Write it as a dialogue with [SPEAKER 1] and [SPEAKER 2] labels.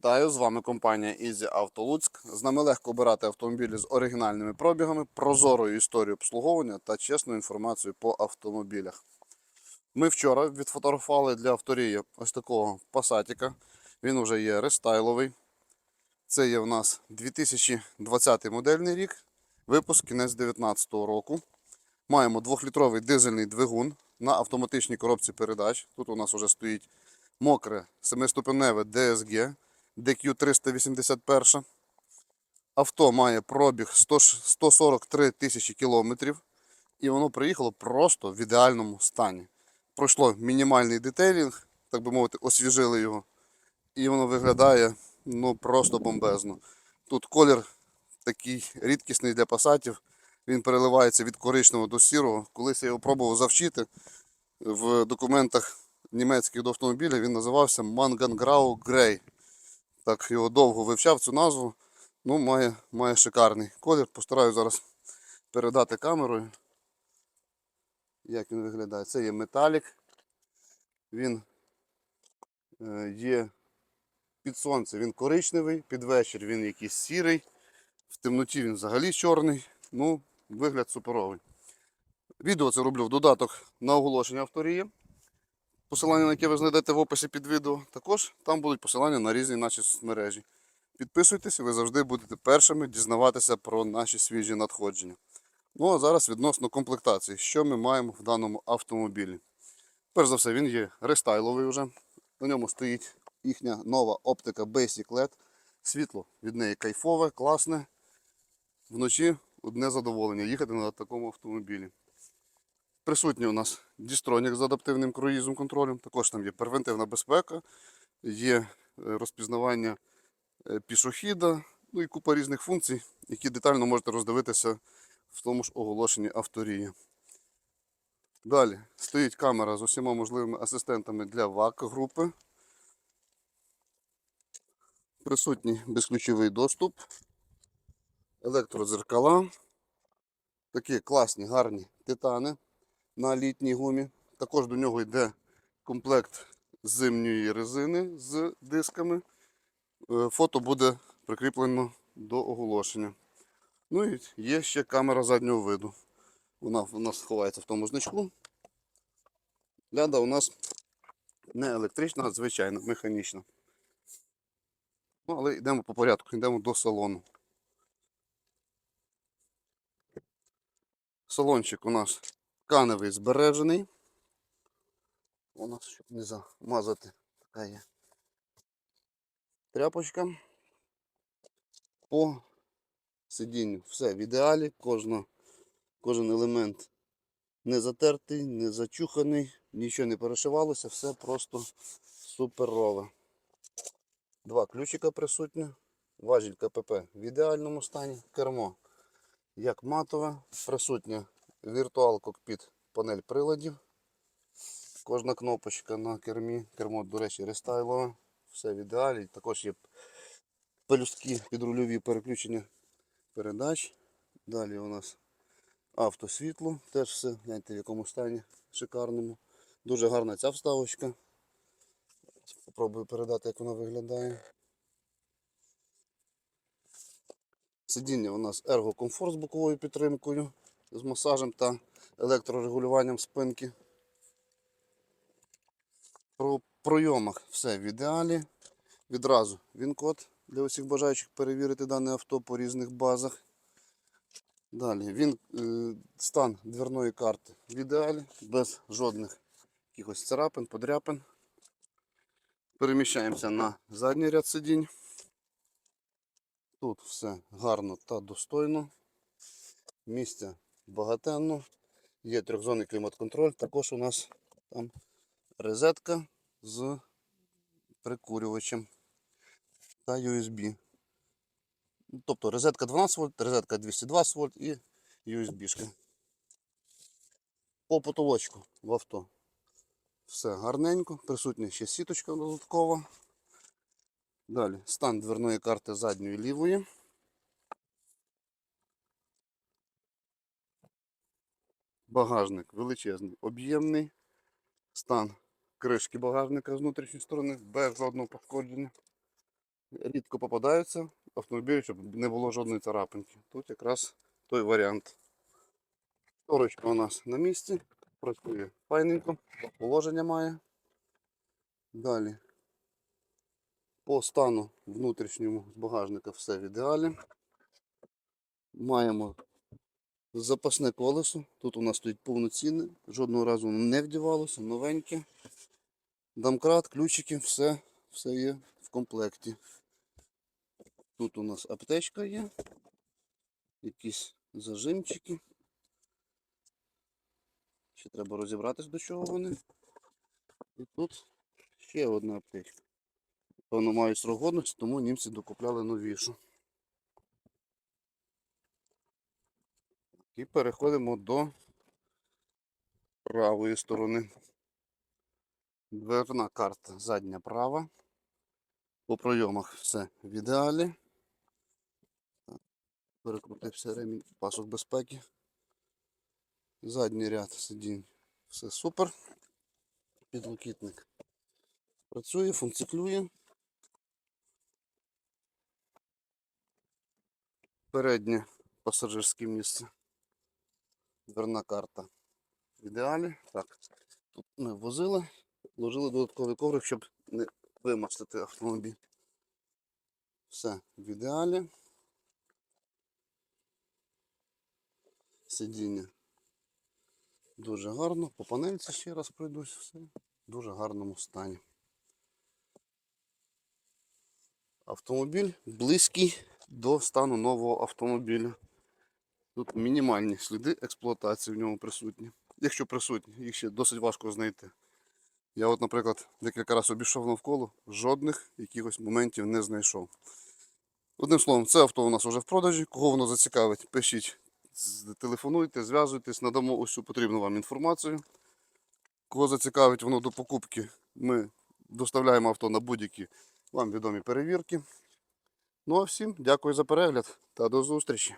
[SPEAKER 1] Вітаю, з вами компанія Easy Auto Луцьк. З нами легко обирати автомобілі з оригінальними пробігами, прозорою історією обслуговування та чесною інформацією по автомобілях. Ми вчора відфотографували для авторії ось такого пасатіка. Він вже є рестайловий. Це є в нас 2020 модельний рік, випуск кінець 2019 року. Маємо 2-літровий дизельний двигун на автоматичній коробці передач. Тут у нас вже стоїть мокре 7-ступеневе DSG DQ381. Авто має пробіг 143 тисячі кілометрів. І воно приїхало просто в ідеальному стані. Пройшло мінімальний детейлінг, так би мовити, освіжили його. І воно виглядає ну, просто бомбезно. Тут колір такий рідкісний для пасатів. Він переливається від коричневого до сірого. Колись я його пробував завчити в документах німецьких до автомобіля він називався Манганграу Грей. Так його довго вивчав цю назву. Ну, має, має шикарний колір. Постараюсь зараз передати камерою. Як він виглядає? Це є металік. Він е, є під сонце, він коричневий, під вечір він якийсь сірий, в темноті він взагалі чорний. Ну, вигляд суперовий. Відео це роблю в додаток на оголошення авторії посилання на яке ви знайдете в описі під відео. Також там будуть посилання на різні наші соцмережі. Підписуйтесь, ви завжди будете першими дізнаватися про наші свіжі надходження. Ну а зараз відносно комплектації, що ми маємо в даному автомобілі. Перш за все, він є рестайловий вже. На ньому стоїть їхня нова оптика Basic LED. Світло від неї кайфове, класне. Вночі одне задоволення їхати на такому автомобілі. Присутній у нас дістронік з адаптивним круїзом контролем. Також там є превентивна безпека, є е, розпізнавання е, пішохіда, ну і купа різних функцій, які детально можете роздивитися в тому ж оголошенні авторії. Далі стоїть камера з усіма можливими асистентами для ВАК-групи. Присутній безключовий доступ, електродзеркала, такі класні, гарні титани на літній гумі. Також до нього йде комплект зимньої резини з дисками. Е, Фото буде прикріплено до оголошення. Ну і є ще камера заднього виду. Вона у нас ховається в тому значку. Ляда у нас не електрична, а звичайна, механічна. Ну, але йдемо по порядку, йдемо до салону. Салончик у нас тканевий збережений. У нас, щоб не замазати, така є тряпочка. По сидінню все в ідеалі, Кожна, кожен елемент не затертий, не зачуханий, нічого не перешивалося, все просто суперове. Два ключика присутні, важіль КПП в ідеальному стані, кермо як матове, присутня віртуал кокпіт панель приладів. Кожна кнопочка на кермі. Кермо, до речі, рестайлове. Все в ідеалі. Також є пелюстки підрульові переключення передач. Далі у нас автосвітло. Теж все, гляньте в якому стані шикарному. Дуже гарна ця вставочка. Спробую передати, як вона виглядає. Сидіння у нас ергокомфорт з боковою підтримкою, з масажем та електрорегулюванням спинки. Про пройомах все в ідеалі. Відразу він-код для усіх бажаючих перевірити дане авто по різних базах. Далі він, е, стан дверної карти в ідеалі, без жодних якихось царапин, подряпин. Переміщаємося на задній ряд сидінь. Тут все гарно та достойно. Місця багатенно. Є трьохзонний клімат-контроль. Також у нас там розетка з прикурювачем та USB. Тобто розетка 12 вольт, розетка 220 вольт і USB. -шка. По потолочку в авто. Все гарненько, присутня ще сіточка додаткова. Далі стан дверної карти задньої лівої. Багажник величезний, об'ємний. Стан кришки багажника з внутрішньої сторони без жодного пошкодження. рідко попадаються автомобілі, щоб не було жодної царапинки. Тут якраз той варіант. Шторочка у нас на місці, працює файненько, положення має. Далі. По стану внутрішньому з багажника все в ідеалі. Маємо запасне колесо. Тут у нас стоїть повноцінне, жодного разу не вдівалося, новеньке. Домкрат, ключики, все, все є в комплекті. Тут у нас аптечка є, якісь зажимчики. Ще треба розібратись, до чого вони. І тут ще одна аптечка. Певно, мають срок годності, тому німці докупляли новішу. І переходимо до правої сторони. Дверна карта задня права. По пройомах все в ідеалі. Перекрутився ремінь пасок безпеки. Задній ряд сидінь. Все супер. Підлокітник працює, функціонує. Переднє пасажирське місце. Дверна карта в ідеалі. Так, тут ми возили, вложили додатковий коврик, щоб не вимастити автомобіль. Все в ідеалі. Сидіння дуже гарно. По панельці ще раз пройдусь, все в дуже гарному стані. Автомобіль близький до стану нового автомобіля. Тут мінімальні сліди експлуатації в ньому присутні. Якщо присутні, їх ще досить важко знайти. Я от, наприклад, декілька разів обійшов навколо, жодних якихось моментів не знайшов. Одним словом, це авто у нас вже в продажі. Кого воно зацікавить, пишіть, телефонуйте, зв'язуйтесь, надамо усю потрібну вам інформацію. Кого зацікавить воно до покупки, ми доставляємо авто на будь-які вам відомі перевірки. Ну а всім дякую за перегляд та до зустрічі.